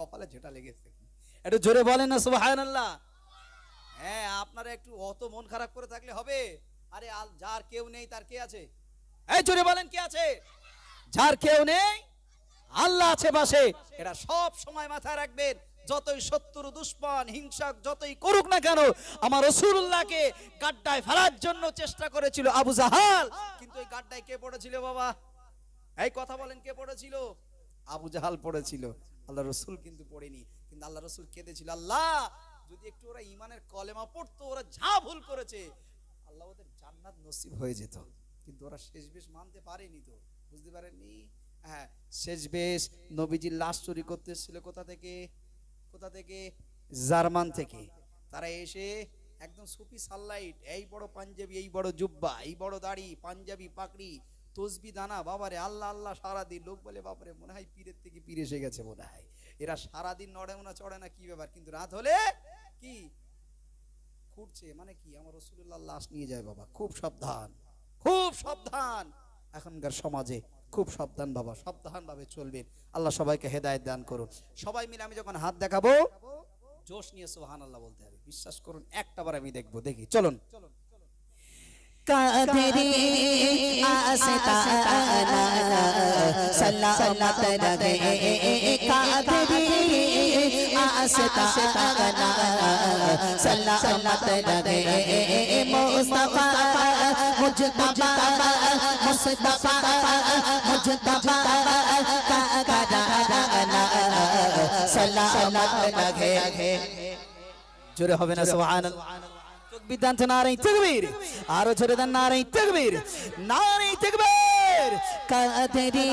কপালে ঝেটা লেগেছে। একটু জোরে বলেন না, সুবহানাল্লাহ। হ্যাঁ আপনারা একটু অত মন খারাপ করে থাকলে হবে। আরে যার কেউ নেই, তার কে আছে? এই জোরে বলেন, কে আছে? যার কেউ নেই, আল্লাহ আছে পাশে। এটা সব সময় মাথায় রাখবেন, যতই শত্রু, দুশ্মন, হিংসক, যতই করুক না কেন, আমার রসুল্লাহকে গাড্ডায় ফেলার জন্য চেষ্টা করেছিল আবু জাহাল। কিন্তু এই গাড্ডায় কে পড়েছিল বাবা? এই কথা বলেন, কে পড়েছিল? আবু জাহাল পড়েছিল। আল্লাহ রসুল কিন্তু পড়েনি, কিন্তু আল্লাহ রসুল কেঁদেছিল। আল্লাহ, যদি একটু ওরা ইমানের কলেমা পড়তো, ওরা যা ভুল করেছে, আল্লাহ ওদের জান্নাত নসিব হয়ে যেত। কিন্তু ওরা শেষ বেশ মানতে পারেনি তো, বুঝতে পারেননি? হ্যাঁ শেষ বেশ নবীজির লাশ চুরি করতে এসেছিল কোথা থেকে? কোথা থেকে? জার্মান থেকে। তারা এসে একদম সুফি সানলাইট এই বড় পাঞ্জাবি, এই বড় জুব্বা, এই বড় দাড়ি, পাঞ্জাবি পাকড়ি তসবি দানা, বাবারে আল্লাহ আল্লাহ সারাদিন লোক বলে, বাবারে মনে হয় পীরের থেকে পীর এসে গেছে মনে হয়। এরা সারাদিন নড়ে না চড়ে না, কি ব্যাপার? কিন্তু রাত হলে কি? খুঁড়ছে মানে কি? আমার রসুল্লাহ লাশ নিয়ে যায়, বাবা। খুব সাবধান খুব সাবধান। এখনকার সমাজে খুব সাবধান, বাবা। সাবধান ভাবে চলবেন। আল্লাহ সবাইকে হেদায়েত দান করুন। সবাই মিলে আমি যখন হাত দেখাবো, জোশ নিয়ে সোহান আল্লাহ বলতে হবে। বিশ্বাস করুন একটা বার আমি দেখব। দেখি চলুন চলুন। কাদেরি আস্তানা সলামত রহে কাদেরি আস্তানা সলামত রহে মুস্তাফা মুজতবা মুস্তাফা মুজতবা কা সলামত রহে জোরে হবে না সুবহানাল্লাহ তো নারাই তাকবীর আরও জোরে দান নারাই তাকবীর নারাই তাকবীর কাদরি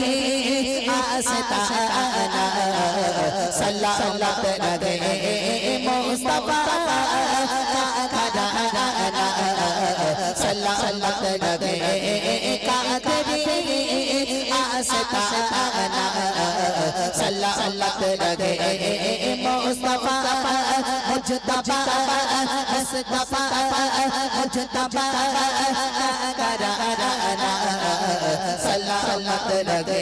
আস্তানা সাল্লাল্লাহু আলাইহি মুস্তাফা কাদানা সাল্লাল্লাহু আলাইহি কাদরি আস্তানা সাল্লাল্লাহু আলাইহি মুস্তাফা अजता हसता अजता कराना सलामत लगे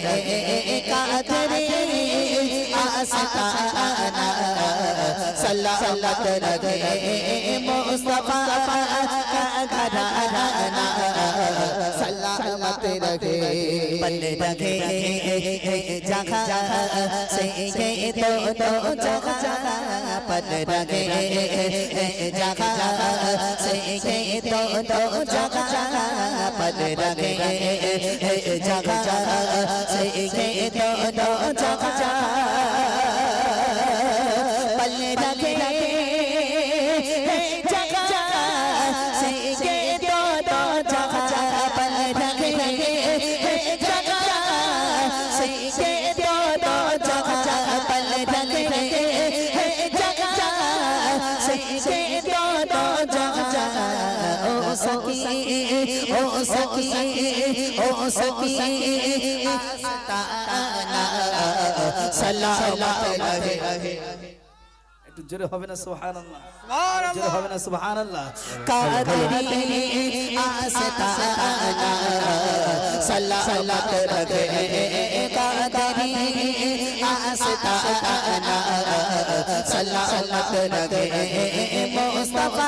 कादरे आसताना सलामत लगे मुस्तफा कराना सलामत लगे बन लगे जगह से तो तो जगह पन लगे जगह से गए तो तो जगह पन लगे जगह से गए तो तो जगह একটু জোরে হবে না, সুবহানাল্লাহ। জোরে হবে না, সুবহানাল্লাহ। কাদরি আস্তানা সলামত কাদরি আস্তানা সলামত রহে মুস্তাফা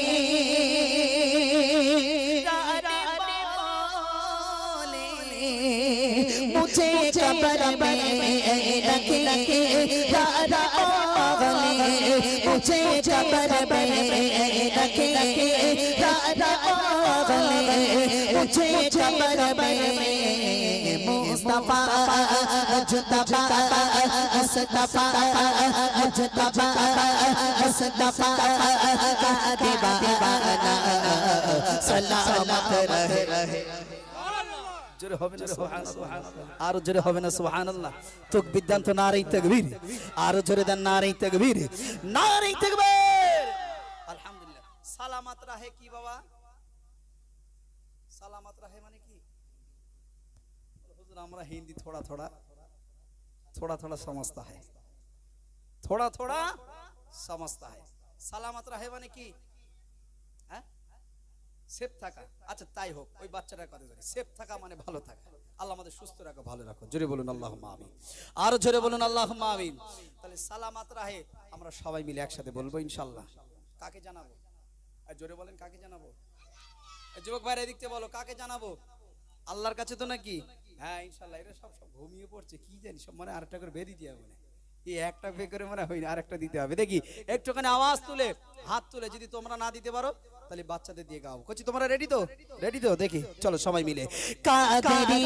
मुझे कबर में मुस्तफा मुजतबा मुस्तफा मुजतबा मुस्तफा का दीवाना सलामत रहे জোরে হবে না সুবহানাল্লাহ আরো জোরে হবে না সুবহানাল্লাহ তোক বিদ্যান্ত নারী তাকবীর আরো জোরে দেন নারী তাকবীর নারী তাকবীর আলহামদুলিল্লাহ সালামত রাহে কি বাবা সালামত রাহে মানে কি হুজুর আমরা হিন্দি থোড়া থোড়া थोड़ा थोड़ा समझता है थोड़ा थोड़ा समझता है সালামত রাহে মানে কি হ্যাঁ সেফ থাকা আচ্ছা তাই হোক ওই বাচ্চাটার কথা জানি সেফ থাকা মানে ভালো থাকা আল্লাহ আমাদের সুস্থ রাখো ভালো রাখো জোরে বলুন আল্লাহ আমিন আরো জোরে বলুন আল্লাহ আমিন তাহলে সালামাত রাহে আমরা সবাই মিলে একসাথে বলবো ইনশাল্লাহ কাকে জানাবো আর জোরে বলেন কাকে জানাবো এই যুবক ভাইরা এদিক বলো, কাকে জানাব? আল্লাহর কাছে তো নাকি? হ্যাঁ ইনশাল্লাহ, এরা সব সব ঘুমিয়ে পড়ছে, কি জানি, সব মানে আরেকটা করে বেরিয়ে দিয়ে হবে না এই একটা পে করে মনে হয় না আরেকটা দিতে হবে দেখি একটুখানি আওয়াজ তুলে হাত তুলে যদি তোমরা না দিতে পারো তাহলে বাচ্চাদের দিয়ে গাও কচি তোমরা রেডি তো রেডি তো দেখি চলো সবাই মিলে कादरी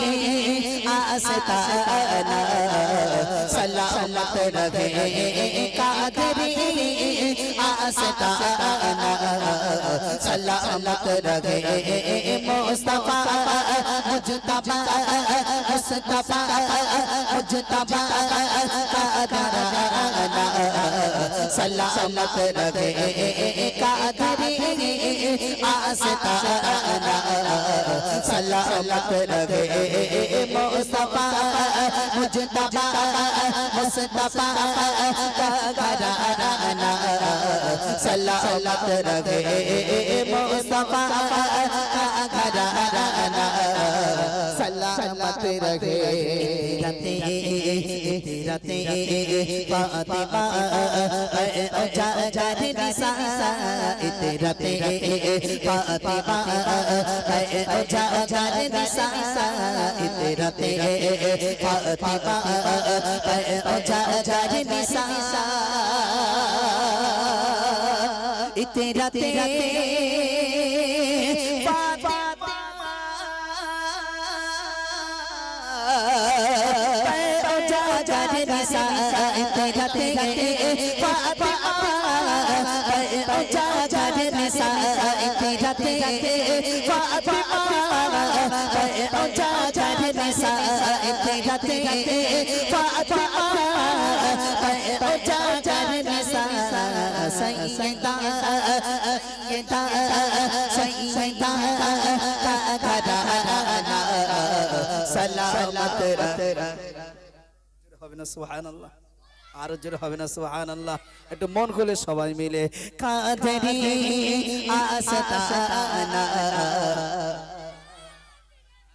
आस्ताना सलामत रहे कादरी आस्ताना सलामत रहे मुस्तफा मुजतबा मुस्तफा मुजतबा कादराना सलामत रहे कादरी आस्ताना सलामत रहे मुस्तफा मुजतबा मुस्तफा का घराना सलामत रहे मुस्तफा का घराना सलामत रहे रते रते फातिमा जा जा निसा इतरते फातिमा जा जा निसा इतरते फातिमा जा जा निसा इतरते सलामत হবে না সুবহানাল্লাহ আরও জোরে হবে না সুবহানাল্লাহ। একটু মন খুলে সবাই মিলে।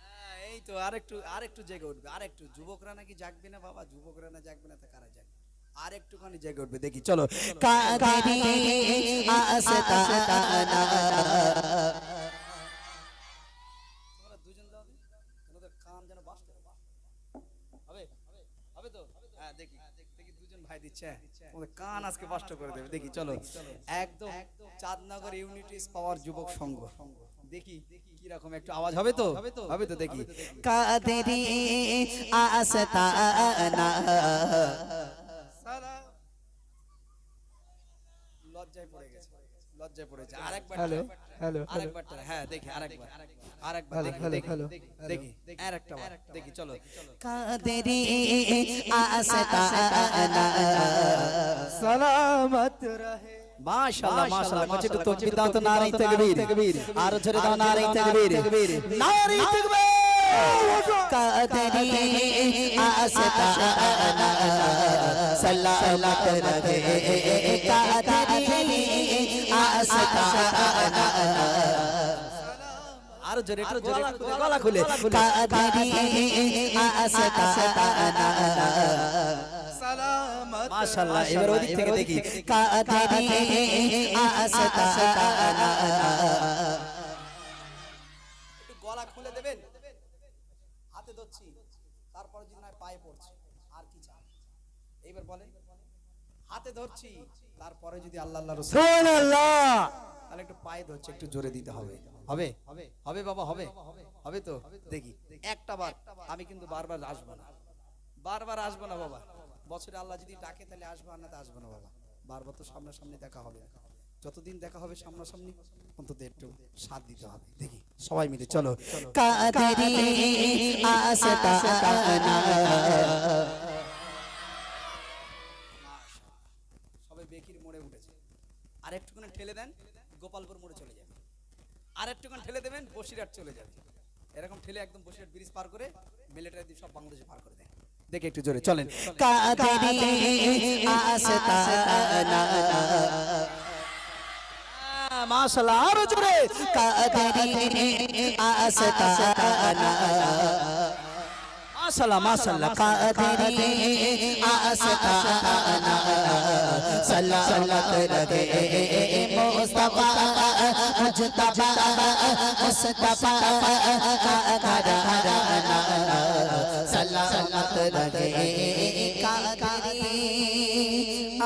হ্যাঁ, এই তো আরেকটু আরেকটু জেগে উঠবে আরেকটু। যুবকরা নাকি না বাবা? যুবকরা না জাগবে না কারা আরেকটুখানি জেগে উঠবে দেখি চলো। দুজন দাও। কান যেন বাসতে হবে? হবে তো? হ্যাঁ দেখি। ভাই দিচ্ছে। কান আজকে বাষ্ট করে দেবে। দেখি চলো। একদম চাঁদনগর ইউনিটিস পাওয়ার যুবক সংঘ। দেখি কি রকম একটু আওয়াজ হবে তো? হবে তো দেখি। কাদরি আস্তানা লজ্জায় পড়ে গেছে। লজ্জায় পড়েছে আরেকবার হ্যালো হ্যালো আরেকবার হ্যাঁ দেখি আরেকবার। আরেকবার। দেখি হ্যালো। দেখি আরেকটা দেখি চলো। কাদেরি আস্তানা সালামত রহে। মাশাআল্লাহ মাশাআল্লাহ কিছু তো তকবীর দাও তো নারে তাকবীর। আর জোরে দাও নারে তাকবীর। নারে তাকবীর। قدری آستانہ سلامت رہے قدری হাতে ধরছি তারপরে পায়ে পড়ছি আর কি চান এইবার বলেন হাতে ধরছি তারপরে যদি আল্লাহ আল্লাহ তাহলে একটু পায়ে ধরছে একটু জোরে দিতে হবে। হবে? হবে? বাবা হবে? হবে তো? দেখি। একটা বার। আমি কিন্তু বারবার আসব না। বারবার আসব না বাবা। বছরে আল্লাহ যদি ডাকে তাহলে আসব আর না আসব না বাবা। বারবার তো সামনাসামনি দেখা হবে। যতদিন দেখা হবে সামনাসামনি অন্তত একটু সাথ দিতে হবে। দেখি। সবাই মিলে চলো। আর একটুখানি ঠেলে দেন গোপালপুর মোড়ে চলে যাবে। আর একটুখানি ঠেলে দেবেন বসিরহাট চলে যাবে। এরকম ঠেলে একদম বসিরহাট ব্রিজ পার করে মিলিটারি দিয়ে সব বাংলাদেশে পার করে দেয় দেখে একটু জোরে চলেন। আরও জোরে। কাদরি আস্তানা মাশাআল্লাহ মাশাআল্লাহ কাদরি আস্তানা সালামত রহে মুস্তাফা মুজতবা মুস্তাফা কাদরানা সালামত রহে কাদরি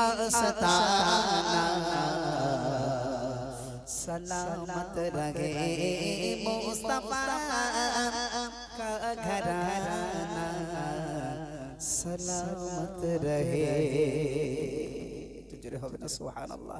আস্তানা सलामत रहे मुस्तफा का घराना সালামত রহে। তুজরে হবে না? সুবহানাল্লাহ।